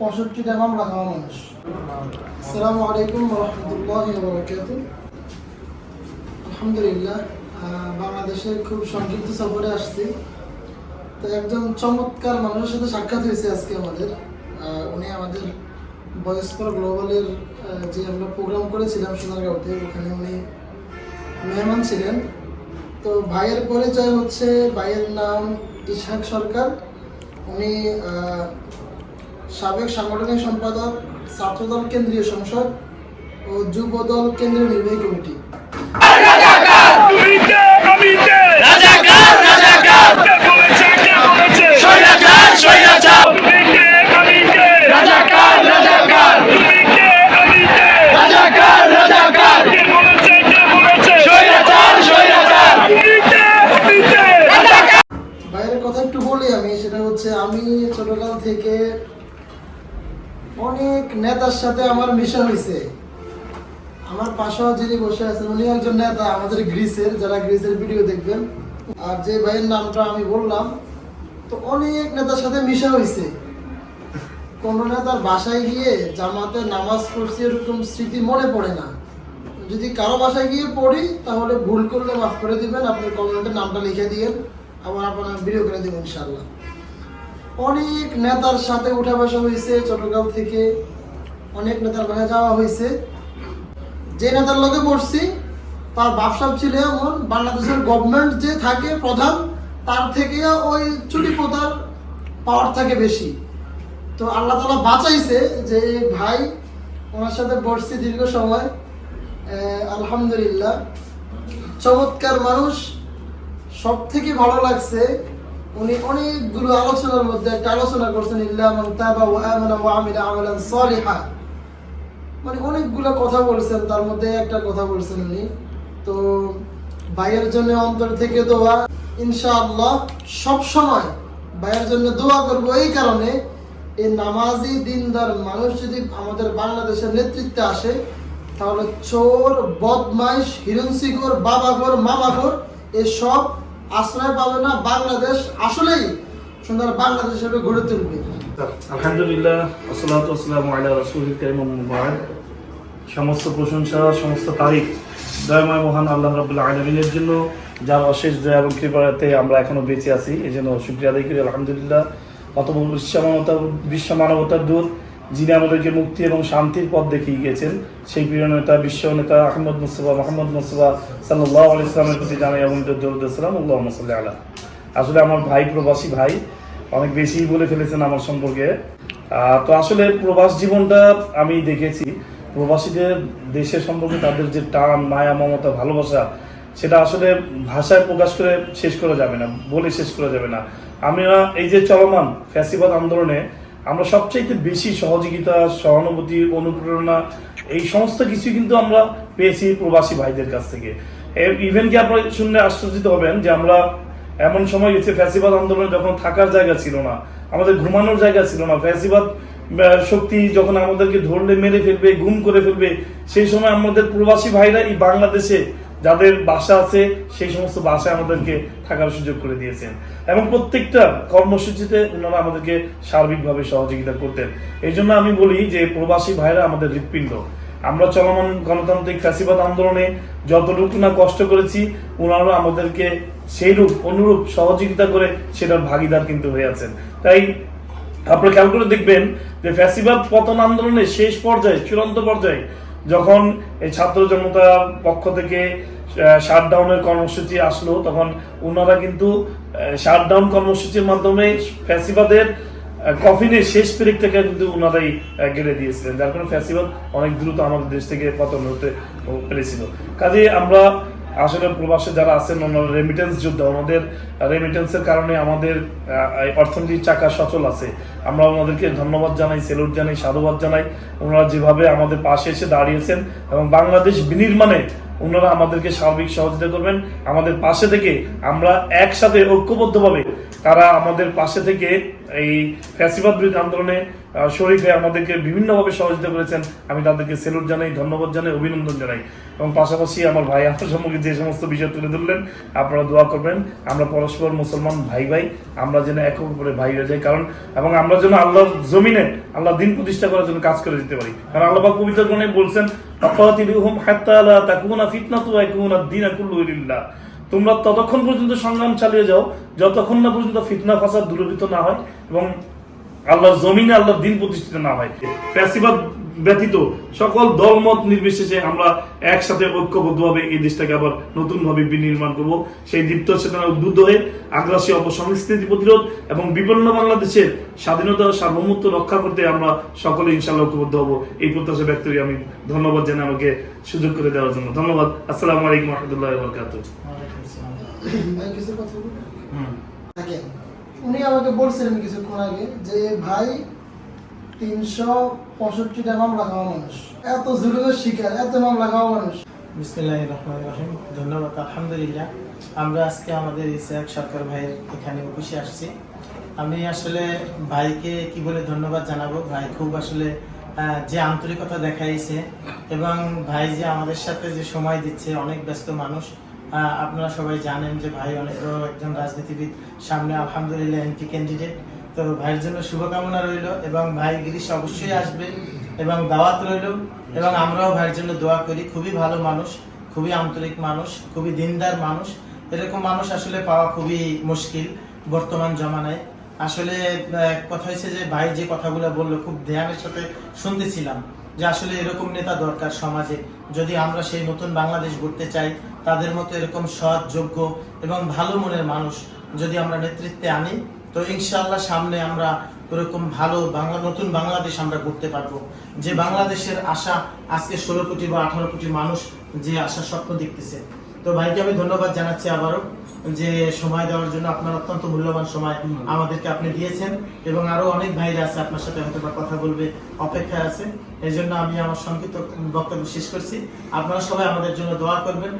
পঁয়ষট্টিটা মামলা খাওয়া মানুষ। আসসালামু আলাইকুম রহমতুল্লাহ আলহামদুলিল্লাহ আহ, বাংলাদেশে খুব সংক্ষিপ্ত সফরে আসছি। তো একজন চমৎকার মানুষের সাথে সাক্ষাৎ হয়েছে আজকে আমাদের। উনি আমাদের বয়স্কর গ্লোবালের যে আমরা প্রোগ্রাম করেছিলাম সোনারগাঁওতে ওখানে উনি মেহমান ছিলেন। তো ভাইয়ের পরিচয় হচ্ছে ভাইয়ের নাম ইশাক সরকার। উনি সাবেক সাংগঠনিক সম্পাদক ছাত্রদল কেন্দ্রীয় সংসদ ও যুবদল কেন্দ্রীয় নির্বাহী কমিটি। অনেক নেতার সাথে আমার মিশা হয়েছে। আমার পাশেও যিনি বসে আছেন, উনি একজন নেতা আমাদের গ্রিসের, যারা গ্রিসের ভিডিও দেখবেন। আর যে ভাইয়ের নামটা আমি বললাম, তো অনেক নেতার সাথে মিশা হয়েছে। কোন নেতার বাসায় গিয়ে জামাতে নামাজ পড়ছি এরকম স্মৃতি মনে পড়ে না। যদি কারও বাসায় গিয়ে পড়ি, তাহলে ভুল করলে মাফ করে দিবেন। আপনি কমেন্টে নামটা লিখে দিয়েন। আবার আপনার ভিডিও করে দেবেন ইনশাল্লাহ অনেক নেতার সাথে উঠা বসা হয়েছে, চট্টগ্রাম থেকে অনেক নেতার বাসায় যাওয়া হয়েছে। যে নেতার লোকে পড়ছি তার বাপসাপ ছিল এমন, বাংলাদেশের গভর্নমেন্ট যে থাকে প্রধান, তার থেকে ওই চুরি পোতার পাওয়ার থাকে বেশি। তো আল্লাহ তালা বাঁচাইছে যে ভাই ওনার সাথে বসছি দীর্ঘ সময়। আলহামদুলিল্লাহ। চমৎকার মানুষ সব থেকে ভালো লাগছে উনি অনেকগুলো আলোচনার মধ্যে একটা আলোচনা করছেন মান অনেকগুলো কথা বলছেন, তার মধ্যে একটা কথা বলছেন উনি। তো ভাইয়ের জন্য অন্তর থেকে দোয়া, ইনশাআল্লাহ সব সময় ভাইয়ের জন্য দোয়া করব এই কারণে এই নামাজি দিনদার মানুষ যদি আমাদের বাংলাদেশের নেতৃত্বে আসে, তাহলে চোর, বদমাইশ হিরণসিগর বাবাঘর, মামাঘর, এসব আশ্রয় পাবে না বাংলাদেশ আসলেই সুন্দর বাংলাদেশ হিসেবে গড়ে তুলবে। আলহামদুলিল্লাহ, আসসালাতু আসসালামু আলা রাসূলিল কারীম সমস্ত প্রশংসা, সমস্ত তারিফ দয়াময় মহান আল্লাহ রাব্বুল আলামিনের জন্য, যার অশেষ দয়া এবং কৃপাতে আমরা এখনও বেঁচে আছি। এই জন্য শুকরিয়া আদায় করি, আলহামদুলিল্লাহ। অতবল বিশ্ব মানবতা বিশ্ব মানবতার দূত যিনি আমাদেরকে মুক্তি এবং শান্তির পথ দেখিয়ে গিয়েছেন, সেই প্রিয় নেতা, বিশ্ব নেতা আহমদ মুস্তফা, মোহাম্মদ মুস্তফা সাল্লাহ আলি ইসলামের প্রতি জানাই দরুদাম আল্লাহ সাল্লাহ আলা। আসলে আমার ভাই প্রবাসী ভাই, অনেক বেশি বলে ফেলেছেন আমার সম্পর্কে। তো আসলে প্রবাস জীবনটা আমি দেখেছি, প্রবাসীদের দেশের সম্পর্কে তাদের যে টান, মায়া, মমতা, ভালোবাসা, সেটা আসলে ভাষায় প্রকাশ করে শেষ করা যাবে না, বলে শেষ করা যাবে না। আমরা এই যে চলমান ফ্যাসিবাদ আন্দোলনে আমরা সবচাইতে বেশি সহযোগিতা, সহানুভূতি, অনুপ্রেরণা, এই সমস্ত কিছু কিন্তু আমরা পেয়েছি প্রবাসী ভাইদের কাছ থেকে। ইভেন কি আপনারা শুনলে আশ্চর্যিত হবেন যে আমরা এমন সময় গেছে ফ্যাসিবাদ আন্দোলনে যখন থাকার জায়গা ছিল না, আমাদের ঘুমানোর জায়গা ছিল না, ফ্যাসিবাদ শক্তি যখন আমাদেরকে ধরলে, মেরে ফেলবে, গুম করে ফেলবে, সেই সময় আমাদের প্রবাসী ভাইরা এই বাংলাদেশে যাদের বাসা আছে, সেই সমস্ত বাসায় আমাদেরকে থাকার সুযোগ করে দিয়েছেন। এবং প্রত্যেকটা কর্মসূচিতে ওনারা আমাদেরকে সার্বিকভাবে সহযোগিতা করতেন। এই জন্য আমি বলি যে, প্রবাসী ভাইরা আমাদের হৃৎপিণ্ড। আমরা চলমান গণতান্ত্রিক ফ্যাসিবাদ আন্দোলনে যতটুকু না কষ্ট করেছি ওনারা আমাদেরকে সেইরূপ, অনুরূপ সহযোগিতা করে সেটার ভাগিদার কিন্তু হয়ে আছেন। তাই আপনারা খেয়াল করে দেখবেন যে, ফ্যাসিবাদ পতন আন্দোলনের শেষ পর্যায়ে, চূড়ান্ত পর্যায়ে যখন এই ছাত্র জনতার পক্ষ থেকে শাটডাউনের কর্মসূচি আসলো, তখন ওনারা কিন্তু শাটডাউন কর্মসূচির মাধ্যমে ফ্যাসিবাদের কফিনের শেষ পেরেকটাকে কিন্তু ওনারাই গেড়ে দিয়েছিলেন। যার কারণে ফ্যাসিবাদ অনেক দ্রুত আমাদের দেশ থেকে পতন হতে পেরেছিল। কাজে আমরা আসলে প্রবাসে যারা আছেন ওনারা রেমিটেন্স যোদ্ধা, ওনাদের রেমিটেন্সের কারণে আমাদের অর্থনীতির চাকা সচল আছে। আমরা ওনাদেরকে ধন্যবাদ জানাই সেলুট জানাই, সাধুবাদ জানাই। ওনারা যেভাবে আমাদের পাশে এসে দাঁড়িয়েছেন এবং বাংলাদেশ বিনির্মাণে ওনারা আমাদেরকে স্বাভাবিক সহযোগিতা করবেন। আমাদের পাশে থেকে আমরা একসাথে ঐক্যবদ্ধভাবে তারা আমাদের পাশে থেকে এই ফ্যাসিবাদ বিরোধী আন্দোলনে শরিক হয়ে আমাদেরকে বিভিন্নভাবে সহযোগিতা করেছেন। আমি তাদেরকে সেলুট জানাই, ধন্যবাদ জানাই, অভিনন্দন জানাই। এবং পাশাপাশি আমার ভাই আমার সম্মুখে যে সমস্ত বিষয় তুলে ধরলেন, আপনারা দোয়া করবেন, আমরা পরস্পর মুসলমান ভাই ভাই, আমরা যেন একে অপরের ভাই হয়ে যাই। কারণ, এবং আমরা যেন আল্লাহ জমিনে আল্লাহ দিন প্রতিষ্ঠা করার জন্য কাজ করে যেতে পারি। কারণ আল্লাহ পবিত্র গ্রহণে বলছেন ইয়াকুনা আদ-দীন কুল্লু লিল্লাহ তোমরা ততক্ষণ পর্যন্ত সংগ্রাম চালিয়ে যাও, যতক্ষণ না পর্যন্ত ফিতনা ফাসাদ দূরীভূত না হয় এবং আল্লাহর জমিনে আল্লাহর দিন প্রতিষ্ঠিত না হয়। ফ্যাসিবাদ ব্যতীত সকল দলমত নির্বিশেষে আমরা একসাথে ঐক্যবদ্ধভাবে এই দেশটাকে আবার নতুনভাবে বিনির্মাণ করব। সেই দীপ্ত চেতনা উদ্বুদ্ধ হয়ে আগ্রাসী অপসংস্কৃতি প্রতিরোধ এবং বিপন্ন বাংলাদেশের স্বাধীনতা সার্বভৌমত্ব রক্ষা করতে আমরা সকলে ইনশাল্লাহ ঐক্যবদ্ধ হব। এই প্রত্যাশা ব্যক্ত করে আমি। ধন্যবাদ জানাই আমাকে সুযোগ করে দেওয়ার জন্য। ধন্যবাদ। আসসালামু আলাইকুম রহমতুল্লাহ বরকাতুহ। উনি আমাকে বলছিলেন কিছুক্ষণ আগে যে, ভাই, তিনশো পঁয়ষট্টিটা মামলা খাওয়া মানুষ। এত জুলুমের শিকার, এত মামলা খাওয়া মানুষ। রহমান রহিম। ধন্যবাদ, আলহামদুলিল্লাহ। আমরা আজকে আমাদের সরকার ভাইয়ের এখানে অফিসে আসছি। আমি আসলে ভাইকে কি বলে ধন্যবাদ জানাব? ভাই খুব আসলে যে আন্তরিকতা দেখাইছে এবং ভাই যে আমাদের সাথে যে সময় দিচ্ছে, অনেক ব্যস্ত মানুষ। আপনারা সবাই জানেন যে ভাই অনেক বড় একজন রাজনীতিবিদ, সামনে আলহামদুলিল্লাহ এমপি ক্যান্ডিডেট তো ভাইয়ের জন্য শুভকামনা রইল এবং ভাই গিরিশ অবশ্যই আসবে এবং দাওয়াত রইল এবং আমরাও ভাইয়ের জন্য দোয়া করি। খুবই ভালো মানুষ, খুবই আন্তরিক মানুষ, খুবই দিনদার মানুষ। এরকম মানুষ আসলে পাওয়া খুবই মুশকিল বর্তমান জমানায়। আসলে কথা হয়েছে যে ভাই যে কথাগুলো বলল, খুব ধ্যানের সাথে শুনতেছিলাম যে আসলে এরকম নেতা দরকার সমাজে। যদি আমরা সেই নতুন বাংলাদেশ গড়তে চাই তাদের মতো এরকম সৎ, যোগ্য এবং ভালো মনের মানুষ যদি আমরা নেতৃত্বে আনি, তো ইনশাআল্লাহ সামনে আমরা ওরকম ভালো বাংলা, নতুন বাংলাদেশ আমরা করতে পারব। যে বাংলাদেশের আশা আজকে ষোলো কোটি বা আঠারো কোটি মানুষ যে আশা স্বপ্ন দেখতেছে। তো ভাইকে আমি ধন্যবাদ জানাচ্ছি আবারও যে সময় দেওয়ার জন্য আপনার অত্যন্ত মূল্যবান সময় আমাদেরকে আপনি দিয়েছেন এবং আরও অনেক ভাইরা আছে আপনার সাথে হয়তো কথা বলবে, অপেক্ষায় আছে। এই জন্য আমি আমার সংক্ষিপ্ত বক্তব্য শেষ করছি। আপনারা সবাই আমাদের জন্য দোয়া করবেন।